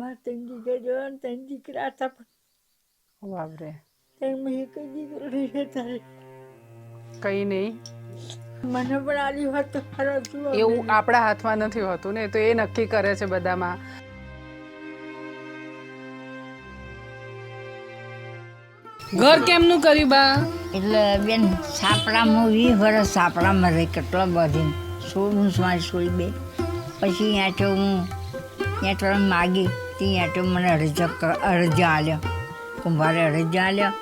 મારે ત્રણ દીકરા ને ત્રણ દીકરા હતા પણ બાપરે. ત્રણ એક જ દીકરો નહીં તારે કઈ નહીં. મને પણ આલી હોત તો ખરો એવું આપણા હાથમાં નથી હોતું ને તો એ નક્કી કરે છે બધામાં. ઘર કેમનું કર્યું બા? એટલે બેન સાપડામાં વીસ વર્ષ સાપડામાં રહી કેટલા બધી સોળું મારી સોળી બે. પછી અહીંયા હું ત્યાં તો માગી ત્યાં તો મને અરજ અરજ આલ્યો. કુંભારે અરજ આલ્યો.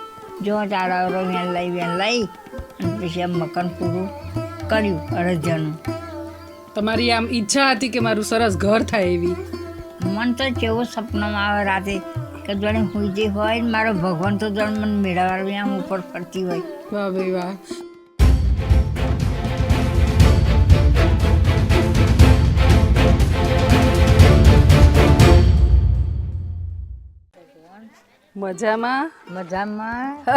જો તારા વેન લઈ વેન લઈ અને પછી આમ મકાન પૂરું કર્યું અરજનું. તમારી આમ ઈચ્છા હતી કે મારું સરસ ઘર થાય એવી? મન તો કેવું સપનામાં આવે રાતે કે જાણે હુઈ જે હોય ને મારો ભગવાન તો જાણે મને મેળવવા આમ ઉપર ફરતી હોય. વાહ ભાઈ વાહ. મજામાં? મજામાં.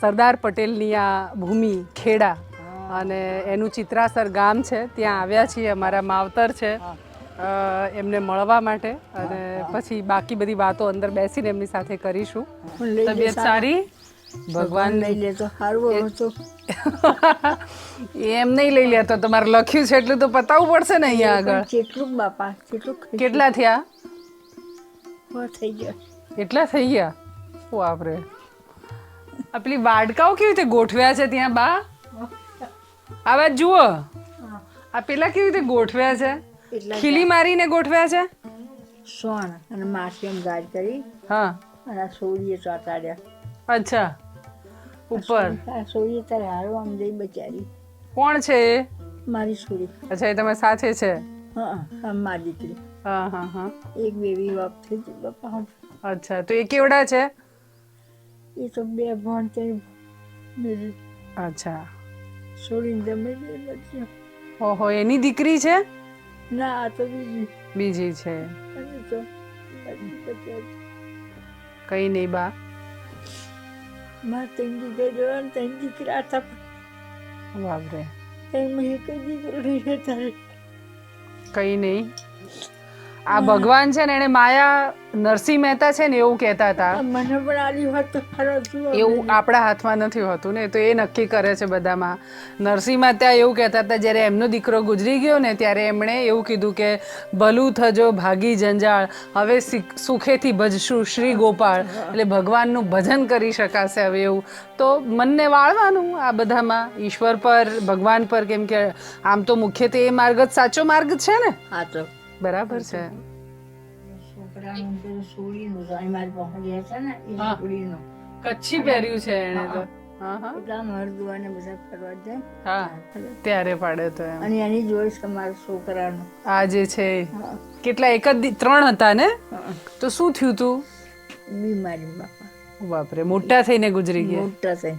સરદાર પટેલની આ ભૂમિ ખેડા અને એનું ચિત્રાસર ગામ છે. ત્યાં આવ્યા છીએ. અમારા માવતર છે. એમને મળવા માટે અને પછી બાકી બધી વાતો અંદર બેસીને એમની સાથે કરીશું. તબિયત સારી? ભગવાન લઈ લે તો સારું હતું એમ નહીં લઈ લેતો તમારે લખ્યું છે એટલું તો પતાવવું પડશે ને અહીંયા આગળ. કેટલું બાપા કેટલું કેટલા થયા? થઈ ગયા. એટલા થઈ ગયા? ઓ આપરે આ પેલી વાડકાઓ કેવી રીતે ગોઠવ્યા છે ત્યાં બા? આ વાત જુઓ. આ પેલા કેવી રીતે ગોઠવ્યા છે? ખીલી મારીને ગોઠવ્યા છે? સોણ અને માસી એમ ગાજ કરી હા. અને સોળીએ ચોટાડ્યા. અચ્છા. ઉપર. આ સોળીએ તારે આમ જઈ બચારી. કોણ છે એ? મારી સોળી અચ્છા એ તમે સાથે છે? હા મારી દીકરી. હા હા હા. એક બેબી વાપ થઈ ગઈ બાપા અચ્છા તો એ કેવડા છે? એ તો બે ભણ છે. બીજી અચ્છા. સોળીને તમે બે બચ્યો ઓહો એની દીકરી છે? ના આ તો બીજી. બીજી છે. કઈ નહીં બા. મારે ત્રણ દીકરા ને ત્રણ દીકરા હતા બાપરે. ત્રણ એક જ દીકરો નહીં તારે કઈ નહીં. આ ભગવાન છે ને એને માયા નરસિંહ મહેતા છે ને એવું કહેતા હતા. મને પણ એવું આપણા હાથમાં નથી હોતું ને તો એ નક્કી કરે છે બધામાં. નરસિંહ મહેતા એવું કહેતા હતા જ્યારે એમનો દીકરો ગુજરી ગયો ને ત્યારે એમણે એવું કીધું કે ભલું થજો ભાગી જંજાળ. હવે સુખેથી ભજશું શ્રી ગોપાળ. એટલે ભગવાનનું ભજન કરી શકાશે હવે એવું. તો મનને વાળવાનું આ બધામાં. ઈશ્વર પર ભગવાન પર કેમ કે આમ તો મુખ્યત્વે એ માર્ગ જ સાચો માર્ગ છે ને? હા તો. બરાબર છે. છોકરાનું અહીં મારી પાસે જે છે ને એ હા. કચ્છી પહેર્યું છે એને તો. ને ત્યારે પાડે તો અને એની જોઈશ કે મારા છોકરાનું. આ જે છે કેટલા એક જ ત્રણ હતા ને? તો શું થયું તું? બીમારી બાપા. બાપરે મોટા થઈને ગુજરી ગયા. મોટા થઈ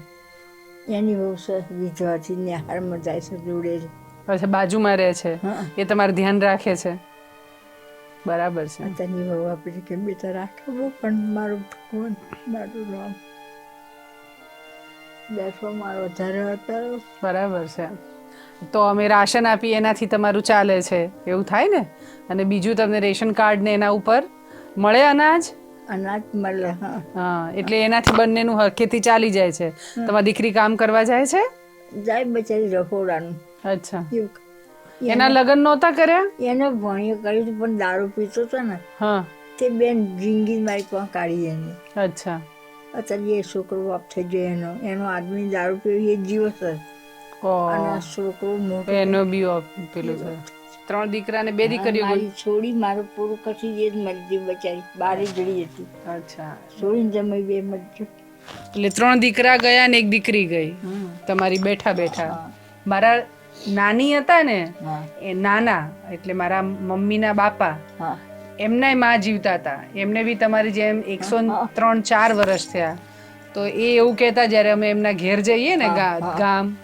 એની બહુ વિધવાથી નિહાળમાં જાય છે જોડે અચ્છા બાજુમાં રહે છે. એ તમારું ધ્યાન રાખે છે? બરાબર છે. તેની વહુ આપણી કે બેટા રાખવો? પણ મારું ભગવાન મારું રામ બેઠો મારો વધારે હતો. બરાબર છે. તો અમે રાશન આપી એનાથી તમારું ચાલે છે. એવું થાય ને? અને બીજું તમને રેશન કાર્ડ ને એના ઉપર મળે અનાજ? અનાજ મળે હા. એટલે એનાથી બંનેનું હરખેથી ચાલી જાય છે. તમારી દીકરી કામ કરવા જાય છે? જાય બચારી રખોડાનું. અચ્છા. એના લગ્ન નહોતા કર્યા? એને ભણ્યો કર્યું પણ દારૂ પીતો હતો ને. હા. તે બેન જિંદગી મારી પાસે કાઢી એની અચ્છા. અત્યારે એ છોકરો બાપ થઈ ગયો એનો એનો આદમી દારૂ પીવી એ જીવો છે. અને છોકરો મોટો એનો બી પેલું છે. ત્રણ દીકરા ને બે દીકરીઓ મારી છોડી મારું પૂરું કશી એ જ મરી ગઈ બચારી. બારે જડી હતી. અચ્છા. છોડીને જમાઈ બે મરજી. એટલે ત્રણ દીકરા ગયા ને એક દીકરી ગઈ. તમારી બેઠા બેઠા. મારા નાની હતા ને એ નાના એટલે મારા મમ્મીના બાપા હા. એમનાયમાં જીવતા હતા. એમને બી તમારી જેમ એકસો ત્રણ ચાર વર્ષ થયા. તો એ એવું કહેતા જ્યારે અમે એમના ઘેર જઈએ ને ગામ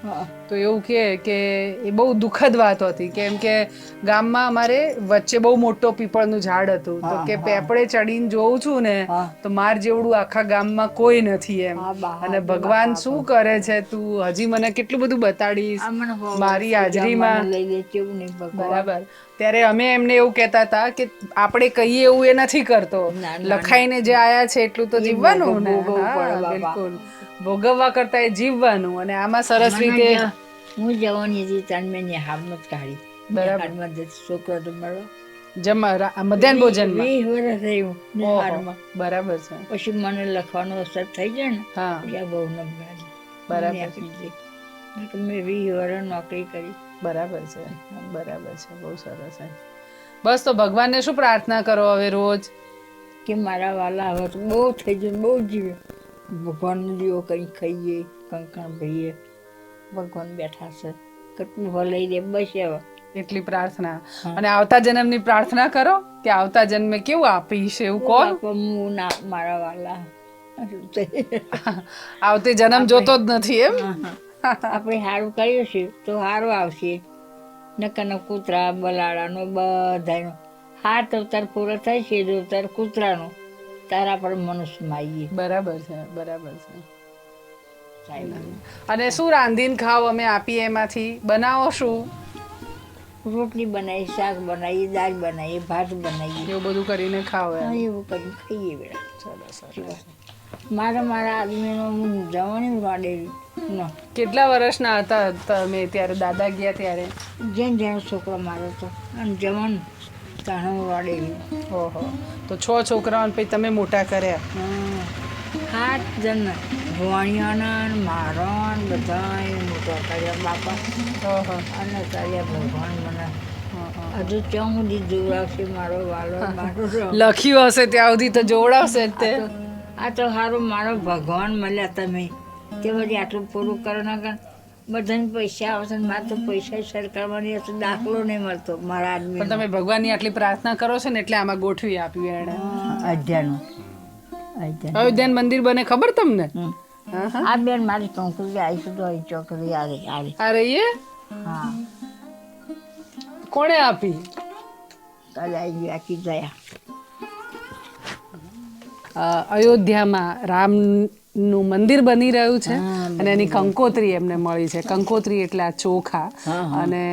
તો એવું કહે કે એ બહુ દુઃખદ વાત હતી. કેમ કે ગામમાં અમારે વચ્ચે બહુ મોટો પીપળનું ઝાડ હતું. તો કે. પેપડે ચડીને જોઉં છું ને તો માર જેવડું આખા ગામમાં કોઈ નથી એમ. અને ભગવાન શું કરે છે તું? હજી મને કેટલું બધું બતાડીશ. મારી હાજરીમાં. બરાબર. ત્યારે અમે એમને એવું કહેતા હતા કે આપણે કહીએ એવું એ નથી કરતો. લખાઈને જે આયા છે એટલું તો જીવવાનું ને. બિલકુલ. ભોગવવા કરતા એ જીવવાનું અને આમાં સરસ રીતે હું જવાની હતી ત્રણ મહિને નિહાળમાં જ કાઢી. બરાબર. છોકરો તો મળો જમા મધ્યાહન ભોજન વીસ વર્ષ થયું બરાબર છે. પછી મને લખવાનો અસર થઈ જાય ને હા. બહુ નબળાઈ. બરાબર મેં વીસ વર્ષ નોકરી કરી. બરાબર છે. બરાબર છે. બહુ સરસ છે. બસ તો ભગવાનને શું પ્રાર્થના કરો હવે રોજ? કે મારા વાલા હવે બહુ થઈ ગયું બહુ જીવે. ભગવાનનો દીવો કંઈ ખાઈએ કંકણ ભરીએ ભગવાન બેઠા છે. કેટલું ભલાઈ દે બસ એવા. એટલી પ્રાર્થના. અને આવતા જન્મની પ્રાર્થના કરો કે આવતા જન્મે કેવું આપીશ એવું કહો હું ના મારા વાલા. આવતી જન્મ જોતો જ નથી એમ? આપણે સારું કર્યું છે તો સારું આવશે. નકર કૂતરા બલાડાનો બધાનો. હાથ અવતાર પૂરો થાય છે જો અવતાર કૂતરાનો. તારા પર મનુષ્યમાં આવીએ બરાબર છે બરાબર છે. અને શું રાંધીને ખાવ અમે આપીએ એમાંથી? બનાવો શું? રોટલી બનાવી શાક બનાવીએ દાળ બનાવીએ ભાત બનાવીએ એવું બધું કરીને ખાવ એવું કરીને ખાઈએ બેટા. ચલો સરસ. મારા મારા આદમીનો હું જવાની વાડેલી કેટલા વર્ષના હતા તમે ત્યારે? દાદા ગયા ત્યારે? જેમ જેમ છોકરો મારો તો અને જવાન. તાણું વાડેલી ઓહો. તો છ છોકરાઓને પછી તમે મોટા કર્યા. સાત જણ ભુવાણીઓના ને મારો ને બધાય મોટા કર્યા બાપા. ઓહો. અને કર્યા ભગવાન મને. હજુ ચમ સુધી જોડાવશે મારો વાલો મારો લખ્યું હશે ત્યાં સુધી તો જોડાવશે જ તે. આ તો- સારું મારો ભગવાન મળ્યા તમે. તે બધી આટલું પૂરું કરો ના બધાને પૈસા આવશે ને મારે તો પૈસા સરકારમાં હશે દાખલો નહીં મળતો મારા પણ તમે ભગવાનની આટલી પ્રાર્થના કરો છો ને એટલે આમાં ગોઠવી આપ્યું એણે. અયોધ્યાનું. અયોધ્યાન. મંદિર બને ખબર તમને. આ બેન મારી કંકુરી આવી તો અહીં આવી આવે. આ રહીએ હા? કોણે આપી? ગઈ આખી ગયા. અયોધ્યામાં રામનું મંદિર બની રહ્યું છે. અને એની કંકોત્રી એમને મળી છે. કંકોત્રી એટલે આ ચોખા. અને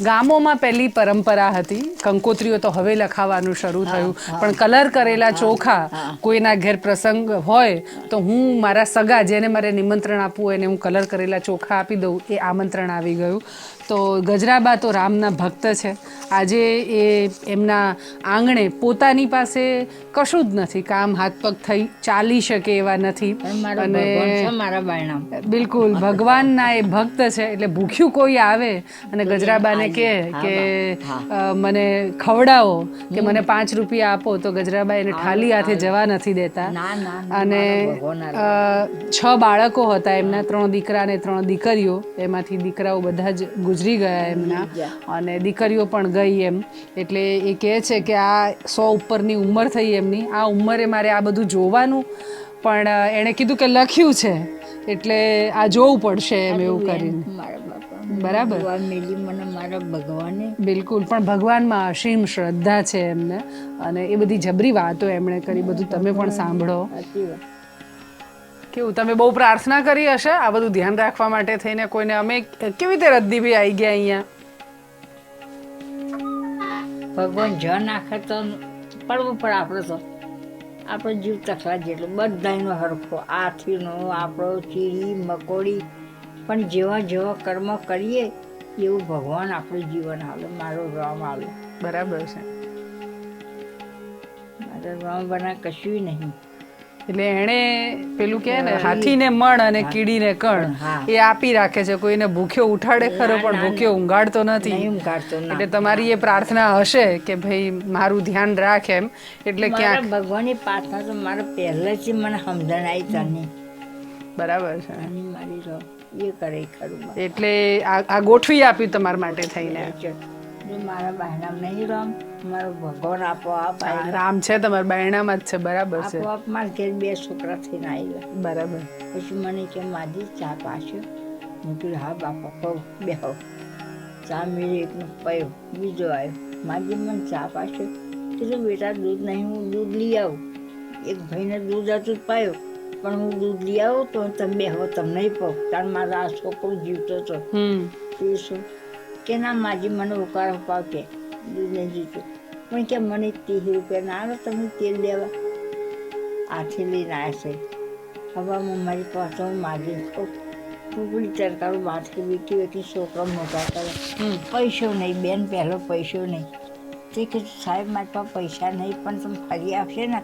ગામોમાં પહેલી પરંપરા હતી. કંકોત્રીઓ તો હવે લખાવાનું શરૂ થયું. પણ કલર કરેલા ચોખા કોઈના ઘેર પ્રસંગ હોય તો હું મારા સગા જેને મારે નિમંત્રણ આપવું એને હું કલર કરેલા ચોખા આપી દઉં એ આમંત્રણ આવી ગયું. તો ગજરાબા તો રામના ભક્ત છે. આજે એ એમના આંગણે પોતાની પાસે કશું જ નથી. કામ હાથ પગ થઈ ચાલી શકે એવા નથી. પણ મારો બાયણામાં બિલકુલ ભગવાનના એ ભક્ત છે એટલે ભૂખ્યું કોઈ આવે અને ગજરાબાને કહે કે મને ખવડાવો કે મને પાંચ રૂપિયા આપો તો ગજરાબા એને ખાલી હાથે જવા નથી દેતા. અને છ બાળકો હતા એમના ત્રણ દીકરા અને ત્રણ દીકરીઓ. એમાંથી દીકરાઓ બધા જ ગુજરી ગયા એમના. અને દીકરીઓ પણ ગઈ એમ. એટલે એ કહે છે કે આ સો ઉપરની ઉંમર થઈ એમની. આ ઉંમરે મારે આ બધું જોવાનું. પણ એણે કીધું કે લખ્યું છે. એટલે આ જોવું પડશે એમ એવું કરીને. બરાબર. મને મારા ભગવાને. બિલકુલ. પણ ભગવાનમાં અસીમ શ્રદ્ધા છે એમને. અને એ બધી જબરી વાતો એમણે કરી બધું તમે પણ સાંભળો. કેવું તમે બહુ પ્રાર્થના કરી હશે? આ બધું ધ્યાન રાખવા માટે થઈને કોઈને અમે કેવી રીતે રદ્દીભાઈ આવી ગયા અહીંયા? ભગવાન જ નાખે તો પડવું પડે આપણે તો આપણો જીવ તકલા જેટલો બધાનો હરખો આથીનો આપણો ચીરી મકોડી પણ જેવા જેવા કર્મ કરીએ એવું ભગવાન આપણું જીવન આવે મારો રામ આવે. બરાબર છે. મારા રામ બના કશું નહીં. એટલે એણે પેલું કે ને હાથીને મણ અને કીડીને કણ એ આપી રાખે છે. કોઈને ભૂખ્યો ઉઠાડે ખરો પણ ભૂખ્યો ઊંઘાડતો નથી. એટલે તમારી એ પ્રાર્થના હશે કે ભાઈ મારું ધ્યાન રાખ એમ. એટલે ક્યાંક ભગવાનની પ્રાર્થના તો મારા પહેલેથી મને સમજણ આવી તને બરાબર છે. મારી એ કરે ખરું. એટલે આ આ ગોઠવી આપ્યું તમારા માટે થઈને. મારા બહેનામ નહીં રામ મારો ભગવાન આપો આપ આ રામ છે તમારા બાયણામાં જ છે બરાબર છે. આપો આપ મારા ઘેર બે છોકરા થઈને આવ્યા બરાબર. પછી મને કે માજી ચા પાછો. હું કીધું હા બાપા કહું બેહો. ચા મેળવી એકનો પયો બીજો આવ્યો માજી મને ચા પાછો. કીધું બેટા દૂધ નહીં હું દૂધ લઈ આવું. એક ભાઈને દૂધ હતું પાયો પણ હું દૂધ લઈ આવું તો તમે બેહો તમને પાઉં કારણ મારા આ છોકરો જીવતો હતો તે શું? કે ના માજી મને ઉકાળો ઉપાવ કે દૂધ નહીં જીતું પણ કે મને ત્રીસ રૂપિયા ના આવે તમે તેલ લેવા. આથી લઈને આવ્યા છે. હવામાં મારી પાસે માગી ટુકડી તરકારું બાથકી બીટી બેટી છોકરા મોટા કરે. પૈસો નહીં બેન પહેલો પૈસો નહીં. તે કે સાહેબ મારી પાસે પૈસા નહીં પણ તમે ફરી આપશે ને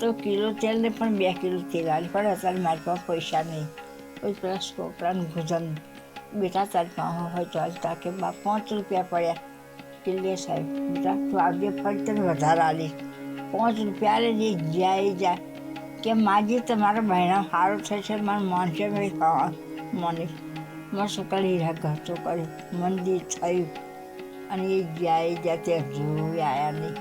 તો કિલો તેલ ને પણ બે કિલો તેલ આવે પણ અત્યારે મારી પાસે પૈસા નહીં. પછી પેલા છોકરાનું ગુજન બેટા તારી પાસે હોય ચાલતા કે બા પાંચ રૂપિયા પડ્યા. કે લે સાહેબ બેટા તું આવજે ફરી તને વધારે આલી. પાંચ રૂપિયા લે જે જાય જાય. કે માજી તમારા બહેણા સારું થશે મારે માનશે ભાઈ હા મને મેં કરી હીરા તો કર્યું. મંદિર થયું. અને એ જાય જ્યાં ત્યાં જોઈ આવ્યા નહીં.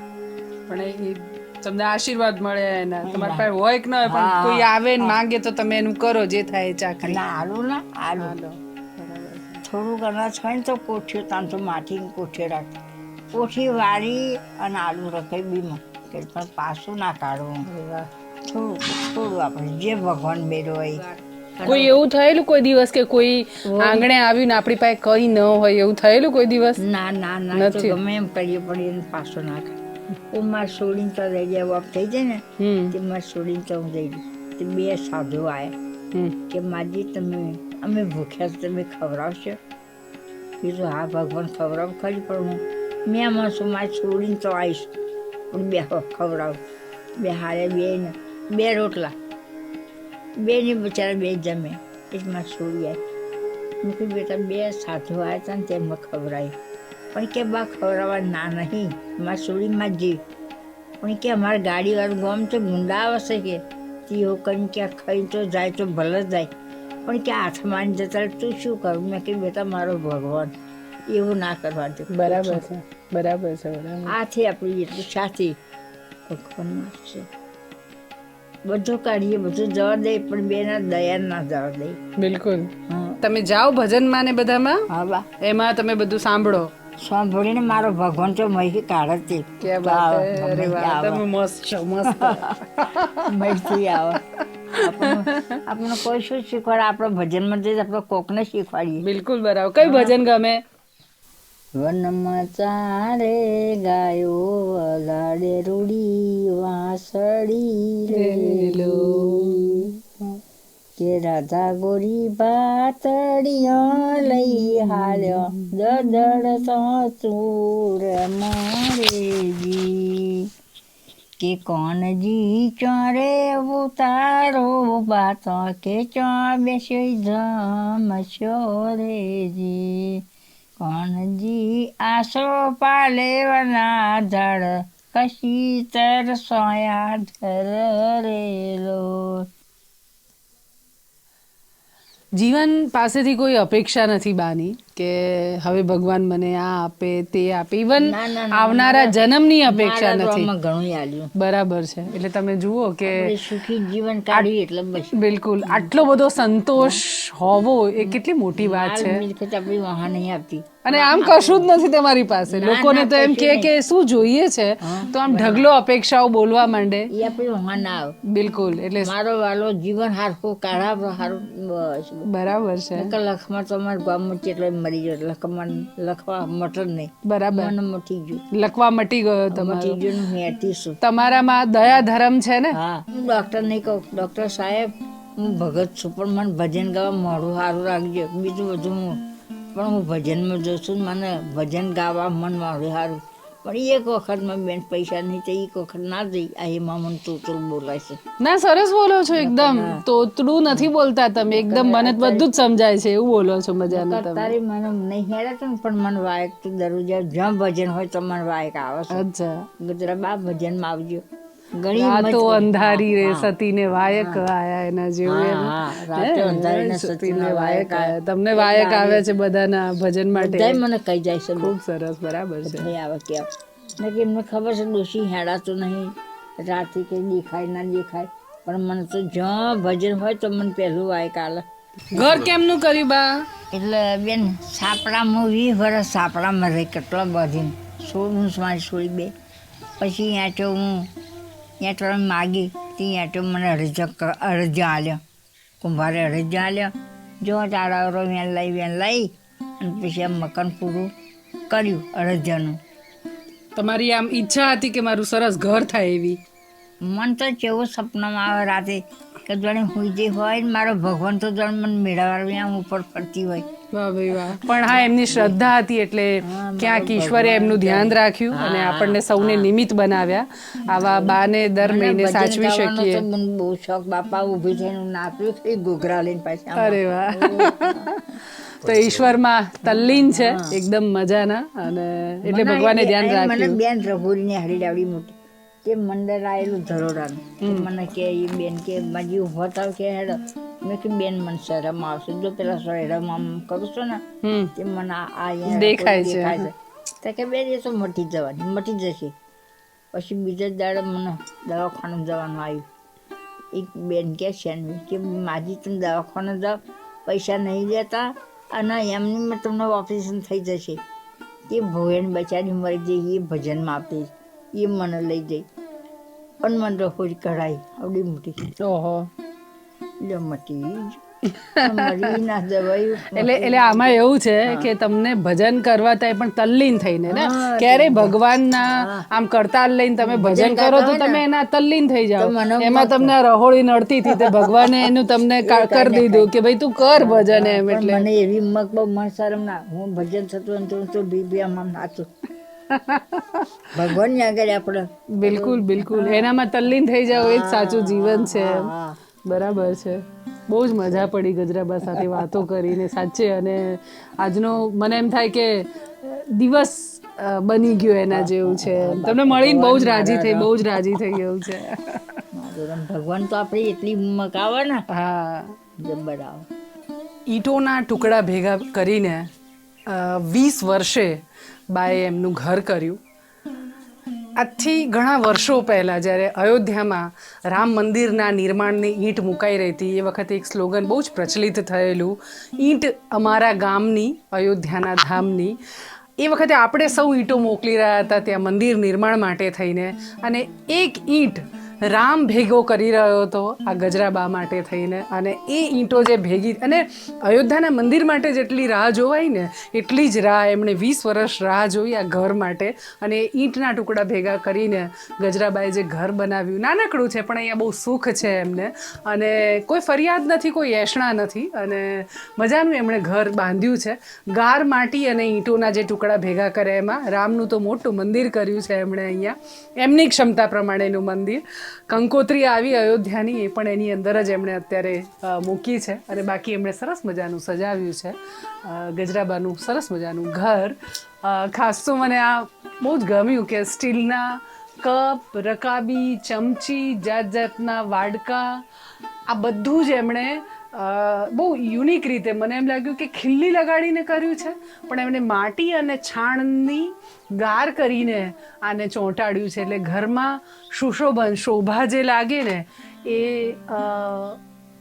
પણ એ તમને આશીર્વાદ મળે એના. તમારા પાસે હોય કે ન હોય પણ કોઈ આવે ને માંગે તો તમે એનું કરો જે થાય ચાકરી ના આલુ ના આલુ થોડુંક અનાજ હોય ને તો કોઠીઓ ત્યાં તો માટીની કોઠીઓ રાખ. કોઠી વાળી અને આલુ રખાઈ બીમાં કે પણ પાછું ના કાઢવું. થોડું થોડું આપણે જે ભગવાન બેરો હોય. કોઈ એવું થયેલું કોઈ દિવસ કે કોઈ આંગણે આવ્યું ને આપણી પાસે કઈ ન હોય એવું થયેલું કોઈ દિવસ? ના ના ના નથી. ગમે એમ કરીએ પણ એને પાછો ના કાઢે. મારે છોડીને તો રહી જાય વાપ થઈ જાય ને તે મારે છોડીને તો હું રહી ગઈ તે બે સાધુ આવ્યા કે માજી તમે અમે ભૂખ્યા તમે ખવડાવશો? કીધું હા, ભગવાન ખવડાવ, ખરી, પણ હું મેં છું, મારે છોડીને તો આવીશ. પણ બે ખવડાવ. બે હારે બે બે રોટલા. બે ને બિચારા બે જમે. એ મારે છોડી આવી મેં કીધું, બેટા, બે સાધુ આવ્યા હતા ને તેમાં ખવડાવ્યું પણ કે, બા, ખવડાવવા ના નહીં. મારા છોડીમાં જીવ. પણ કે, અમારા ગાડીવાળું ગામ તો ગુંડા આવશે કે? તેઓ કંઈ ક્યાં ખાઈ તો જાય તો ભલે જાય. પણ કે હાથમાં જતા તું શું કરું? મેં કીધું બેટા મારો ભગવાન. એવું ના કરવા દે. બરાબર છે. બરાબર છે બરાબર. આથી આપણી એટલું સાથી ભગવાન છે. બધું કાઢીએ બધું જવા દે પણ બેના દયા ના જવા દે. બિલકુલ. તમે જાઓ ભજનમાં ને બધામાં? હા એમાં તમે બધું સાંભળો. સાંભળીને મારો ભગવાન તો મહી કાઢે છે. કે બાત મસ્ત મસ્ત. મહી આવે. આપણને કોઈ શું શીખવાડે? આપણે ભજનમાં જઈએ આપણે કોકને શીખવાડીએ. બિલકુલ બરાબર. કઈ ભજન ગમે? વનમાં ચારે ગાયો વગાડે રૂડી વાસળી રેલો. કે રાધા ગોરી ભાતડીઓ લઈ હાલ્યો. દદડ તો ચૂર મારેજી કે કોણજી ચોરે ઉતારો બાતો કે ચો બેસ્યો જમશો રેજી કોણજી આસો પાલેવના ધડ, કશી તર સોયા ધર રેલો જીવન પાસેથી કોઈ અપેક્ષા નથી બાની. કે હવે ભગવાન મને આ આપે તે આપે. ઇવન આવનારા જન્મની અપેક્ષા નથી. બરાબર છે. એટલે તમે જુઓ કે સુખી જીવન કાઢી એટલે બિલકુલ. આટલો બધો સંતોષ હોવો એ કેટલી મોટી વાત છે. આપણી વહા નહીં આપતી અને આમ કશું જ નથી તમારી પાસે. લોકોને તો એમ કે કે શું જોઈએ છે? તો આમ ઢગલો અપેક્ષાઓ બોલવા માંડે. એ આપણી વહાં ના આવે. બિલકુલ. એટલે મારો વાલો જીવન હારખો કાઢા હારું બરાબર છે. કલાકમાં લખમાં તો અમારા ગામમાં કેટલો મરી ગયો. લખમણ લખવા મટર નહીં. બરાબર. મન મટી ગયું. લખવા મટી ગયો તમારો મટી ગયું હું હેઠી છું. તમારામાં દયા ધર્મ છે ને? હા. હું ડોક્ટર નહીં કહું. ડોક્ટર સાહેબ હું ભગત છું પણ મને ભજન ગાવા મોઢું સારું રાખજો. બીજું બધું હું પણ હું ભજનમાં જઉં છું મને ભજન ગાવા મન મોઢું સારું પણ એક વખતમાં બેન પૈસા નહીં તો એક વખત ના દઈ આ એમાં મને તોતરું બોલાય છે. ના સરસ બોલો છો એકદમ. તોતરું નથી બોલતા તમે. એકદમ મને બધું જ સમજાય છે એવું બોલો છો મજાનું તમે. તારી મને નહીં હેડે પણ મને વાયક તું દરરોજ જ્યાં ભજન હોય તો મને વાયક આવે છે. અચ્છા. ગુજરાત બા ભજનમાં આવજો. રાતો અંધારી રે સતીને વાયક આયા એના જેવું સતીને વાયક આયા. તમને વાયક આવે છે બધાના ભજન માટે? બધાય મને કહી જાય છે. ખૂબ સરસ બરાબર છે. આવે કે ને કે એમને ખબર છે ડોશી હેડાતો નહીં. રાતે કે દેખાય ના દેખાય. પણ મને તો જ્યાં ભજન હોય તો મને પહેલું વાયક આલે. ઘર કેમનું કર્યું બા? એટલે બેન સાપડામાં વીસ વર્ષ સાપડામાં રહી કેટલો બધીને. સોળ હું મારી સોળી બે. પછી ત્યાં હું ત્યાં તો માગી ત્યાં તો મને અરજ રજા આલ્યો. કુંભારે રજા આલ્યો. જો તારા વેન લઈ વેન લઈ અને પછી આ મકાન પૂરું કર્યું અરજ્યાનું તમારી આમ ઈચ્છા હતી કે મારું સરસ ઘર થાય એવી? મન તો કેવું સપનામાં આવે રાતે કે જાણે હું જે હોય ને મારો ભગવાન તો જાણે મને મેળવવા આમ ઉપર ફરતી હોય. વાહ ભાઈ વાહ. પણ હા એમની શ્રદ્ધા હતી એટલે ક્યાંક ઈશ્વરે એમનું ધ્યાન રાખ્યું અને આપણને સૌને નિમિત્ત બનાવ્યા. આવા બાને દર મહિને સાચવી શકીએ. મને બહુ શોખ. બાપા ઊભી થઈને હું નાચ્યું થઈ ઘૂઘરા લઈને પાછા અરે વાહ. તો ઈશ્વરમાં તલ્લીન છે એકદમ મજાના. અને એટલે ભગવાને ધ્યાન રાખ્યું મને બેન રઘુરીને હરીડાવડી મોટી તે મંદિર આવેલું ધરોડાનું મને કે એ બેન કે મારી હોત કે હેડો. મેં કે બેન મને શરમ આવશે જો પેલા શરમ આમ કરું છું ને કે તે મને આ દેખાય છે. તો કે બે દિવસો મટી જવાની મટી જશે. પછી બીજા દાડે મને દવાખાનું જવાનું આવ્યું. એક બેન કે છે કે માજી તમે દવાખાને જાઓ પૈસા નહીં દેતા અને એમની મેં તમને ઓપરેશન થઈ જશે. એ ભોયણ બચારી મરી જઈ એ ભજનમાં આપતી એ મને લઈ જઈ પણ મને કઢાઈ આવડી મોટી. ઓહો. એટલે મટી જ. મરી ના જવાયું એટલે એટલે આમાં એવું છે કે તમને ભજન કરવા થાય પણ તલ્લીન થઈને ને? ક્યારે ભગવાનના આમ કરતાલ લઈને તમે ભજન કરો તો તમે એના તલ્લીન થઈ જાઓ. એમાં તમને રહોળી નડતી હતી તે ભગવાને એનું તમને કરી દીધું કે ભાઈ તું કર ભજન એમ એટલે. મને એવી મગ બહુ મન શરમ ના હું ભજન થતું તો બી બી આમ નાચું. ભગવાનની આગળ આપણે બિલકુલ બિલકુલ. એનામાં તલ્લીન થઈ જાવ એ જ સાચું જીવન છે. બરાબર છે. બહુ જ મજા પડી ગજરાબા સાથે વાતો કરીને સાચે. અને આજનો મને એમ થાય કે દિવસ બની ગયો એના જેવું છે. તમને મળીને બહુ જ રાજી થઈ બહુ જ રાજી થઈ ગયું છે. ભગવાન તો આપણે એટલી મકાવે ને. હા. જબ્બર ઈંટોના ટુકડા ભેગા કરીને વીસ વર્ષે બાએ એમનું ઘર કર્યું. આજથી ઘણા વર્ષો પહેલાં જ્યારે અયોધ્યામાં રામ મંદિરના નિર્માણની ઈંટ મુકાઈ રહી હતી, એ વખતે એક સ્લોગન બહુ જ પ્રચલિત થયેલું, ઈંટ અમારા ગામની, અયોધ્યાના ધામની. એ વખતે આપણે સૌ ઈંટો મોકલી રહ્યા હતા ત્યાં મંદિર નિર્માણ માટે થઈને અને એક ઈંટ રામ ભેગો કરી રહ્યો હતો આ ગજરાબા માટે થઈને અને એ ઈંટો જે ભેગી અને અયોધ્યાના મંદિર માટે જેટલી રાહ જોવાય ને એટલી જ રાહ એમણે વીસ વર્ષ રાહ જોઈ આ ઘર માટે અને એ ઈંટના ટુકડા ભેગા કરીને ગજરાબાએ જે ઘર બનાવ્યું, નાનકડું છે પણ અહીંયા બહુ સુખ છે એમને. અને કોઈ ફરિયાદ નથી, કોઈ એશણા નથી અને મજાનું એમણે ઘર બાંધ્યું છે. ગાર માટી અને ઈંટોના જે ટુકડા ભેગા કર્યા એમાં રામનું તો મોટું મંદિર કર્યું છે એમણે અહીંયા. એમની ક્ષમતા પ્રમાણેનું મંદિર. કંકોત્રી આવી અયોધ્યાની, એ પણ એની અંદર જ એમણે અત્યારે મૂકી છે. અને બાકી એમણે સરસ મજાનું સજાવ્યું છે. ગજરાબાનું સરસ મજાનું ઘર. ખાસ તો મને આ બહુ જ ગમ્યું કે સ્ટીલના કપ, રકાબી, ચમચી, જાત જાતના વાડકા, આ બધું જ એમણે બહુ યુનિક રીતે મને એમ લાગ્યું કે ખીલ્લી લગાડીને કર્યું છે, પણ એમણે માટી અને છાણની ગાર કરીને આને ચોંટાડ્યું છે. એટલે ઘરમાં સુશોભન, શોભા જે લાગે ને, એ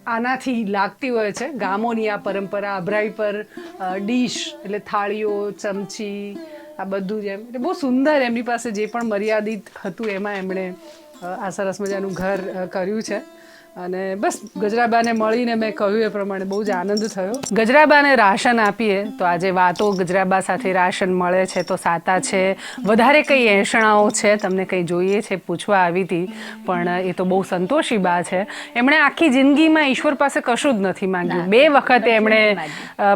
આનાથી લાગતી હોય છે. ગામોની આ પરંપરા, અભરાઈ પર ડીશ, એટલે થાળીઓ, ચમચી, આ બધું જ એમ. એટલે બહુ સુંદર એમની પાસે જે પણ મર્યાદિત હતું, એમાં એમણે આ સરસ મજાનું ઘર કર્યું છે. અને બસ ગજરાબાને મળીને મેં કહ્યું એ પ્રમાણે બહુ જ આનંદ થયો. ગજરાબાને રાશન આપીએ તો આજે વાતો ગજરાબા સાથે રાશન મળે છે તો સાતા છે. વધારે કંઈ એસણાઓ છે તમને કંઈ જોઈએ છે પૂછવા આવી હતી પણ એ તો બહુ સંતોષી બા છે. એમણે આખી જિંદગીમાં ઈશ્વર પાસે કશું જ નથી માંગ્યું. બે વખતે એમણે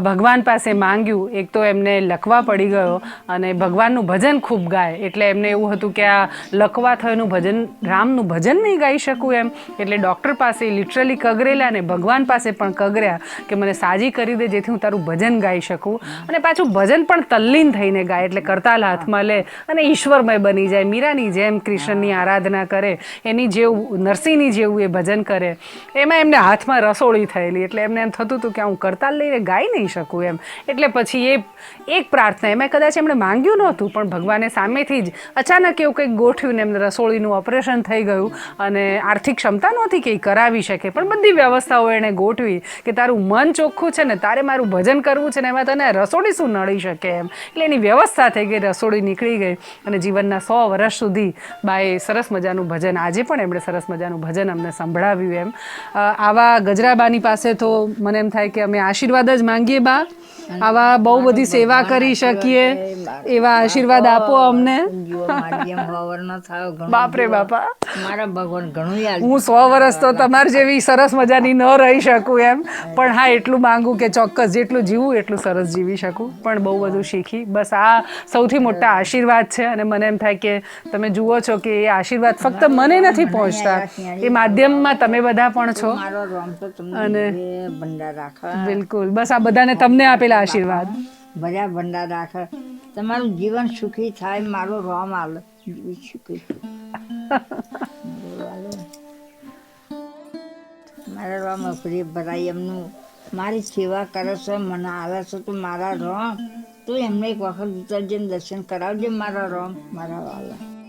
ભગવાન પાસે માંગ્યું. એક તો એમને લખવા પડી ગયો અને ભગવાનનું ભજન ખૂબ ગાય. એટલે એમને એવું હતું કે આ લખવા થયોનું ભજન રામનું ભજન નહીં ગાઈ શકું એમ. એટલે ડૉક્ટર પાસે લિટરલી કગરેલા ને ભગવાન પાસે પણ કગર્યા કે મને સાજી કરી દે જેથી હું તારું ભજન ગાઈ શકું. અને પાછું ભજન પણ તલ્લીન થઈને ગાય એટલે કરતાલ હાથમાં લે અને ઈશ્વરમય બની જાય, મીરાની જેમ કૃષ્ણની આરાધના કરે, એની જેવું, નરસિંહની જેવું એ ભજન કરે. એમાં એમને હાથમાં રસોળી થયેલી એટલે એમને એમ થતું હતું કે હું કરતાલ લઈને ગાઈ નહીં શકું એમ. એટલે પછી એ, એક પ્રાર્થના, એમાં કદાચ એમણે માંગ્યું નહોતું, પણ ભગવાને સામેથી જ અચાનક એવું કંઈક ગોઠવ્યું ને એમને રસોળીનું ઓપરેશન થઈ ગયું અને આર્થિક ક્ષમતા નહોતી કે એ કરાવી શકે. પણ બધી વ્યવસ્થાઓ એણે ગોઠવી કે તારું મન ચોખ્ખું છે ને તારે મારું ભજન કરવું છે ને એમાં તને રસોડી શું નડી શકે એમ. એટલે એની વ્યવસ્થા થઈ ગઈ, રસોડી નીકળી ગઈ. અને જીવનના સો વર્ષ સુધી બાએ સરસ મજાનું ભજન, આજે પણ એમણે સરસ મજાનું ભજન અમને સંભળાવ્યું એમ. આવા ગજરાબાની પાસે તો મને એમ થાય કે અમે આશીર્વાદ જ માંગીએ બા. આવા બહુ બધી સેવા કરી શકીએ એવા આશીર્વાદ આપો અમને. બાપરે બાપા. મારા ભગવાન ઘણું હું સો વર્ષ તો તમારી જેવી સરસ મજાની ન રહી શકું એમ. પણ હા એટલું માંગુ કે ચોક્કસ જેટલું જીવું એટલું સરસ જીવી શકું. પણ બહુ બધું શીખી. બસ આ સૌથી મોટા આશીર્વાદ છે. અને મને એમ થાય કે તમે જુઓ છો કે એ આશીર્વાદ ફક્ત મને નથી પહોંચતા. એ માધ્યમમાં તમે બધા પણ છો. અને- બિલકુલ. બસ આ બધાને તમને આપેલા આશીર્વાદ. બધા ભંડા રાખે. તમારું જીવન સુખી થાય, મારો રોમ હાલ. સુખી. મારા રોમ અફરી ભરાય એમનું. મારી સેવા કરે છે, મને આવે છે, તો મારા રોમ. તો એમને એક વખત વિસર્જન દર્શન કરાવજે મારા રોમ, મારા વાલા.